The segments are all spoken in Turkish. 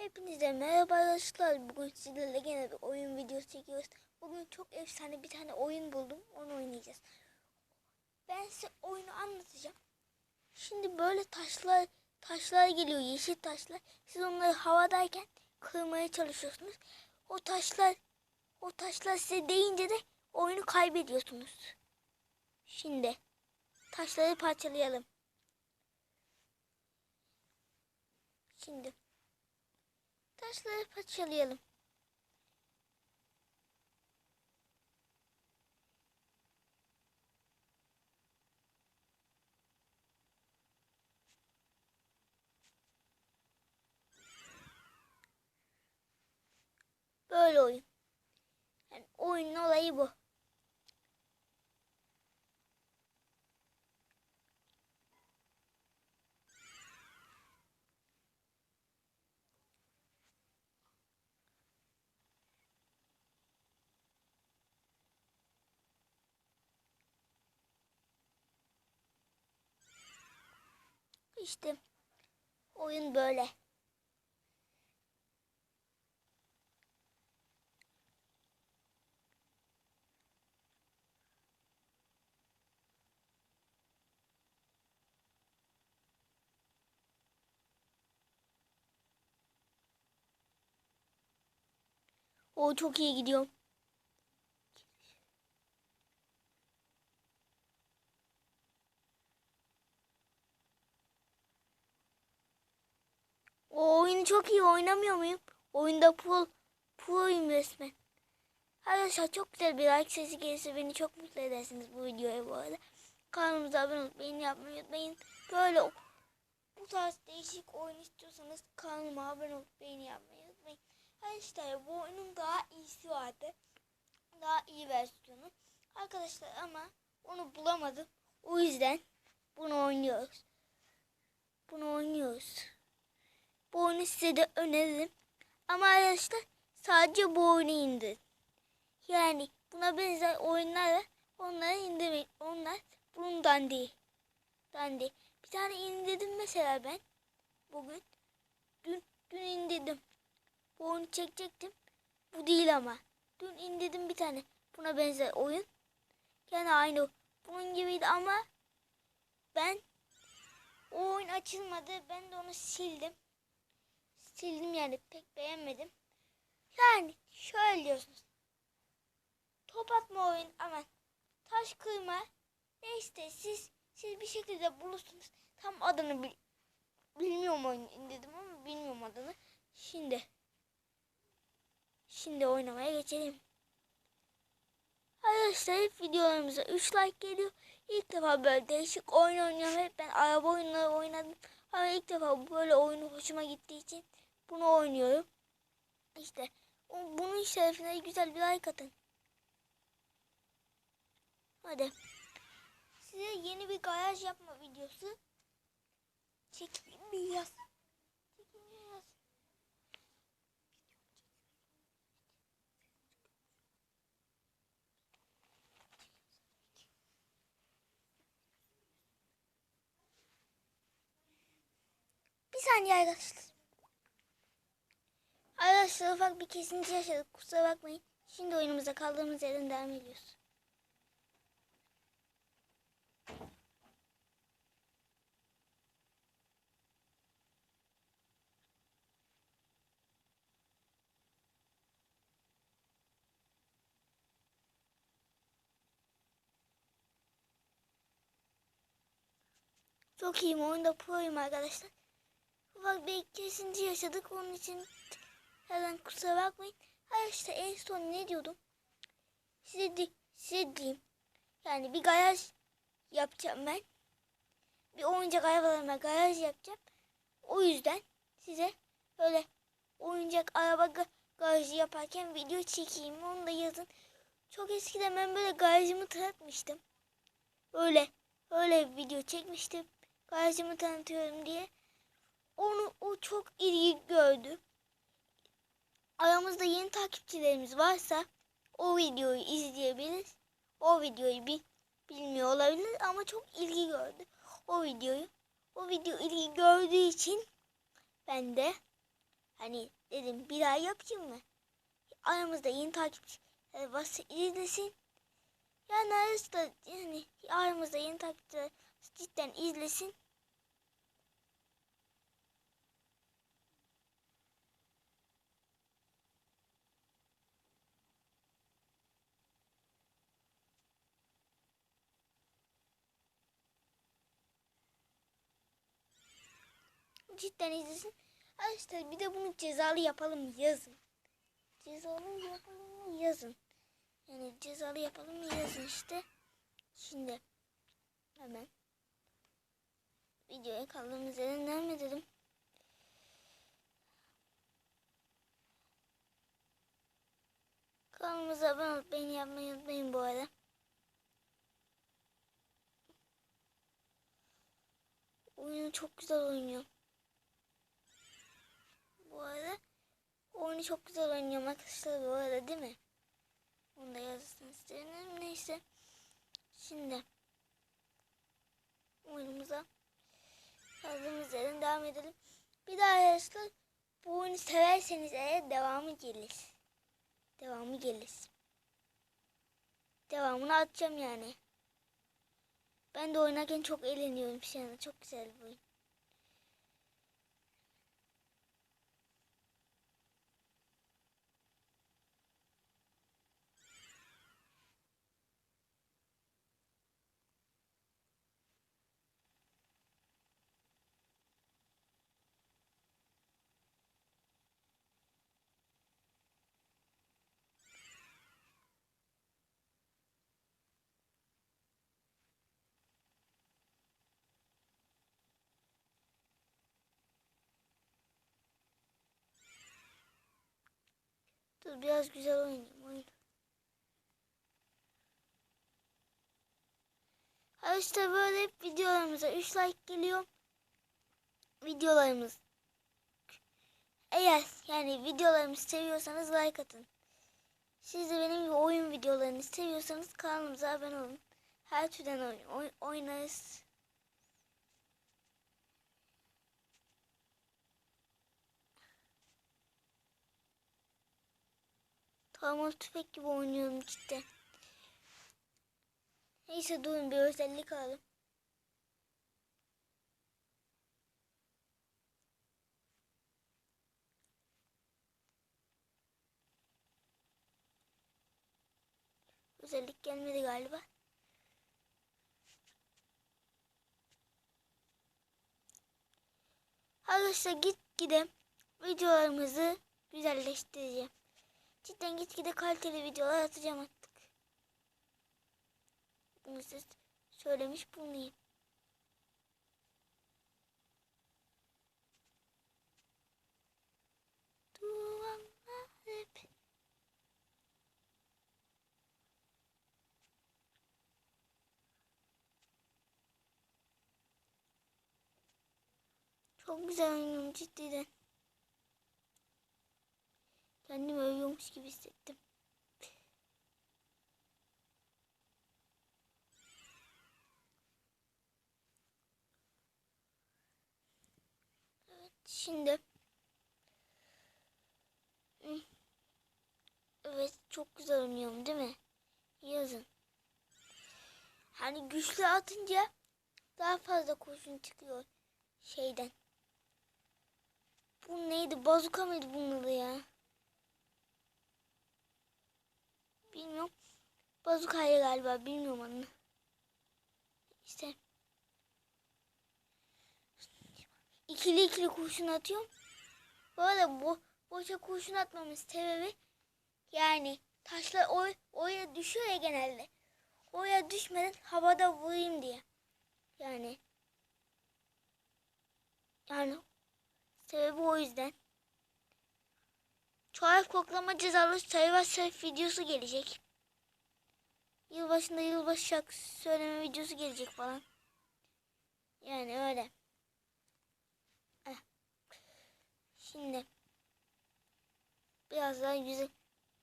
Hepinize merhaba arkadaşlar. Bugün sizlerle gene bir oyun videosu çekiyoruz. Bugün çok efsane bir tane oyun buldum. Onu oynayacağız. Ben size oyunu anlatacağım. Şimdi böyle taşlar taşlar geliyor. Yeşil taşlar. Siz onları havadayken kırmaya çalışıyorsunuz. O taşlar o taşlar size değince de oyunu kaybediyorsunuz. Şimdi taşları parçalayalım. Şimdi Taşları parçalayalım. Böyle oyun. Yani oyunun olayı bu. İşte oyun böyle. O çok iyi gidiyor. O oyunu çok iyi oynamıyor muyum? Oyunda pro, proyum resmen. Arkadaşlar çok güzel bir like sesi gelirse beni çok mutlu edersiniz bu videoya bu arada. Kanalımıza abone olup beğeni yapmayı unutmayın. Böyle bu tarz değişik oyun istiyorsanız kanalıma abone olup beğeni yapmayı unutmayın. Arkadaşlar bu oyunun daha iyisi vardı. Daha iyi versiyonu. Arkadaşlar ama onu bulamadım. O yüzden bunu oynuyoruz. Bunu oynuyoruz. Oyunu size öneririm. Ama arkadaşlar sadece bu oyunu indir. Yani buna benzer oyunlar var. Onları indirmeyin. Onlar bundan değil. Dan değil. Bir tane indirdim mesela ben. Bugün. Dün, dün indirdim. Bu oyunu çekecektim. Bu değil ama. Dün indirdim bir tane. Buna benzer oyun. Gene aynı. Bunun gibiydi ama ben o oyun açılmadı. Ben de onu sildim sildim yani pek beğenmedim. Yani şöyle diyorsunuz. Top atma oyun aman taş kırma neyse siz siz bir şekilde bulursunuz. Tam adını bil, bilmiyorum oyun indirdim ama bilmiyorum adını. Şimdi şimdi oynamaya geçelim. Arkadaşlar hep videolarımıza 3 like geliyor. İlk defa böyle değişik oyun oynuyorum. Hep ben araba oyunları oynadım. Ama ilk defa böyle oyunu hoşuma gittiği için bunu oynuyorum. İşte bunun şerefine güzel bir like atın. Hadi. Size yeni bir garaj yapma videosu çekeyim mi yaz? Yaz? Bir saniye arkadaşlar. Arkadaşlar ufak bir kesinti yaşadık. Kusura bakmayın. Şimdi oyunumuza kaldığımız yerden devam ediyoruz. Çok iyiyim. Oyunda proyum arkadaşlar. Ufak bir kesinti yaşadık. Onun için Hemen kusura bakmayın. Ha işte en son ne diyordum? Size, di size diyeyim. Yani bir garaj yapacağım ben. Bir oyuncak arabalarıma garaj yapacağım. O yüzden size böyle oyuncak araba ga garajı yaparken video çekeyim. Onu da yazın. Çok eskiden ben böyle garajımı tanıtmıştım. Öyle öyle bir video çekmiştim. Garajımı tanıtıyorum diye. Onu o çok ilgi gördü aramızda yeni takipçilerimiz varsa o videoyu izleyebilir. O videoyu bil, bilmiyor olabilir ama çok ilgi gördü. O videoyu. O video ilgi gördüğü için ben de Hani dedim bir daha yapayım mı? Aramızda yeni takipçi e, varsa izlesin. Yani arasında yani aramızda yeni takipçiler cidden izlesin. Cidden izlesin. Arkadaşlar bir de bunu cezalı yapalım yazın. Cezalı yapalım yazın. Yani cezalı yapalım yazın işte. Şimdi hemen videoya kaldığımız yerden devam edelim. Kanalımıza abone olup beğeni yapmayı unutmayın bu arada. Oyunu çok güzel oynuyor. Bu arada oyunu çok güzel oynuyorum arkadaşlar bu arada değil mi? Onu da yazsın isterim. Neyse. Şimdi oyunumuza kaldığımız yerden devam edelim. Bir daha arkadaşlar bu oyunu severseniz eğer devamı gelir. Devamı gelir. Devamını atacağım yani. Ben de oynarken çok eğleniyorum şu anda. Çok güzel bir oyun. Dur biraz güzel oynayayım oyun. Ha böyle hep videolarımıza 3 like geliyor. Videolarımız. Eğer yani videolarımızı seviyorsanız like atın. Siz de benim gibi oyun videolarını seviyorsanız kanalımıza abone olun. Her türden oyun oy- oynarız. Tamam tüfek gibi oynuyorum cidden. Neyse durun bir özellik alalım. Özellik gelmedi galiba. Arkadaşlar git gide videolarımızı güzelleştireceğim. Cidden gitgide kaliteli videolar atacağım artık. Bunu size söylemiş bulunayım. Çok güzel oynuyorum cidden. Övüyormuş gibi hissettim. Evet şimdi. Evet çok güzel oynuyorum değil mi? Yazın. Hani güçlü atınca daha fazla kurşun çıkıyor şeyden. Bu neydi? Bazuka mıydı bunun ya? Bilmiyorum. Bazukayla galiba. Bilmiyorum onu. İşte. ikili ikili kurşun atıyorum. Bu arada bu boşa kurşun atmamın sebebi yani taşlar oy, oya düşüyor ya genelde. Oya düşmeden havada vurayım diye. Yani yani sebebi o yüzden. Çoğalf koklama cezalı sayı ve videosu gelecek. Yılbaşında yılbaşı şarkısı söyleme videosu gelecek falan. Yani öyle. Heh. Şimdi biraz daha güzel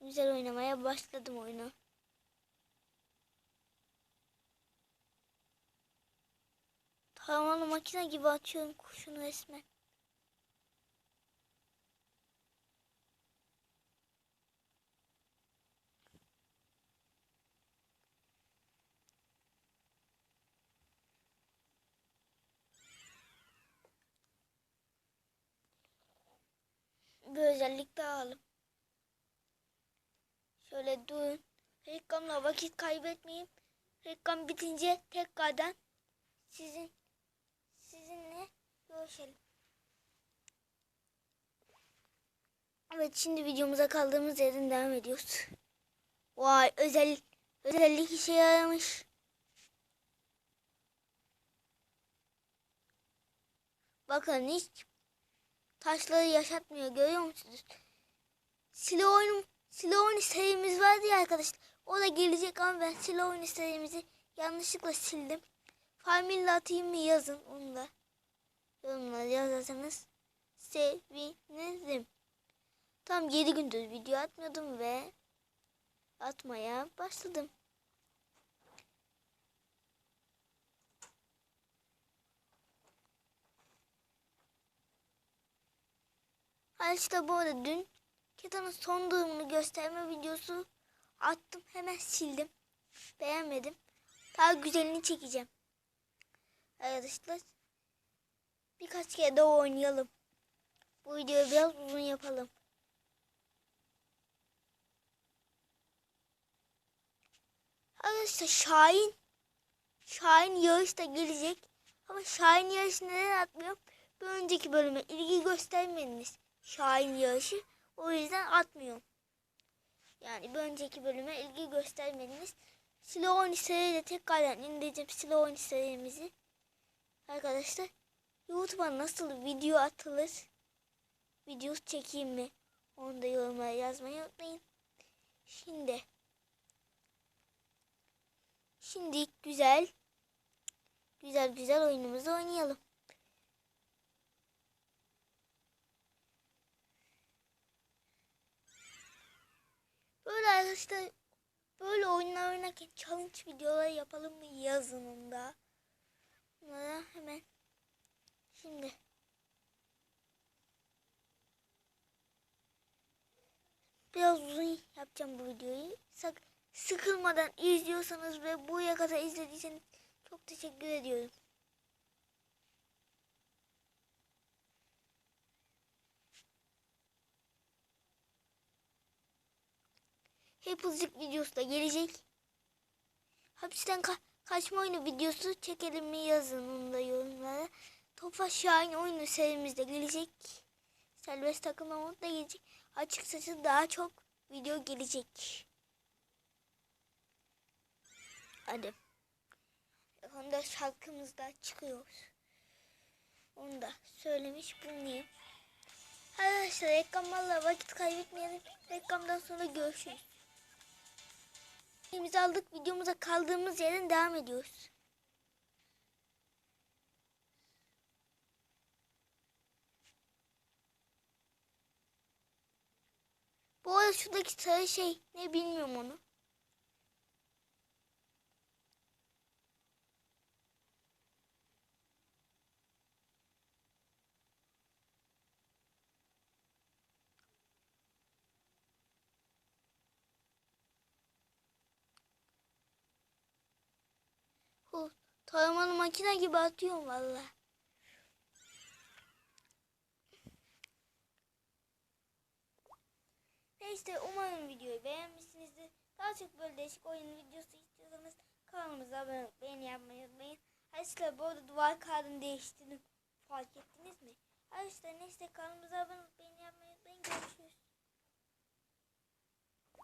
güzel oynamaya başladım oyunu. Tamamen makine gibi atıyorum kuşunu resmen. Bir özellik daha alalım. Şöyle durun. Reklamla vakit kaybetmeyin. Reklam bitince tekrardan sizin sizinle görüşelim. Evet şimdi videomuza kaldığımız yerden devam ediyoruz. Vay özel özellik işe yaramış. Bakın hiç taşları yaşatmıyor görüyor musunuz? Silo oyunu, Silo oyunu serimiz vardı ya arkadaşlar. O da gelecek ama ben Silo oyunu serimizi yanlışlıkla sildim. Family atayım mı yazın onu da. Yorumlara yazarsanız sevinirim. Tam 7 gündür video atmıyordum ve atmaya başladım. İşte bu arada dün Ketan'ın son durumunu gösterme videosu attım. Hemen sildim. Beğenmedim. Daha güzelini çekeceğim. Arkadaşlar birkaç kere daha oynayalım. Bu videoyu biraz uzun yapalım. Arkadaşlar Şahin Şahin yarış gelecek. Ama Şahin yarışı neden atmıyorum? Bir önceki bölüme ilgi göstermediniz. Şahin yarışı. O yüzden atmıyorum. Yani bir önceki bölüme ilgi göstermediniz. Slow seriyle tekrardan indireceğim Slow serimizi. Arkadaşlar YouTube'a nasıl video atılır? Video çekeyim mi? Onu da yorumlara yazmayı unutmayın. Şimdi Şimdi güzel güzel güzel oyunumuzu oynayalım. Böyle arkadaşlar böyle oyunlar oynarken challenge videoları yapalım mı yazınında. Bunlara hemen şimdi biraz uzun yapacağım bu videoyu. Sak sıkılmadan izliyorsanız ve buraya kadar izlediyseniz çok teşekkür ediyorum. Hepuzluk videosu da gelecek. Hapisten ka kaçma oyunu videosu çekelim mi yazın onu da yorumlara. Tofaş Şahin oyunu serimizde gelecek. Serbest takılma modu da gelecek. Açıkçası daha çok video gelecek. Hadi. Onda şarkımız da çıkıyor. Onu da söylemiş bulunayım. Arkadaşlar reklamlarla vakit kaybetmeyelim. Reklamdan sonra görüşürüz. İmza aldık. Videomuza kaldığımız yerden devam ediyoruz. Bu arada şuradaki sarı şey ne bilmiyorum onu. Hu, taramalı makine gibi atıyorum valla. Neyse umarım videoyu beğenmişsinizdir. Daha çok böyle değişik oyun videosu istiyorsanız kanalımıza abone olup beğeni yapmayı unutmayın. Arkadaşlar bu arada duvar kağıdını değiştirdim. Fark ettiniz mi? Arkadaşlar neyse kanalımıza abone olup beğeni yapmayı unutmayın. Görüşürüz.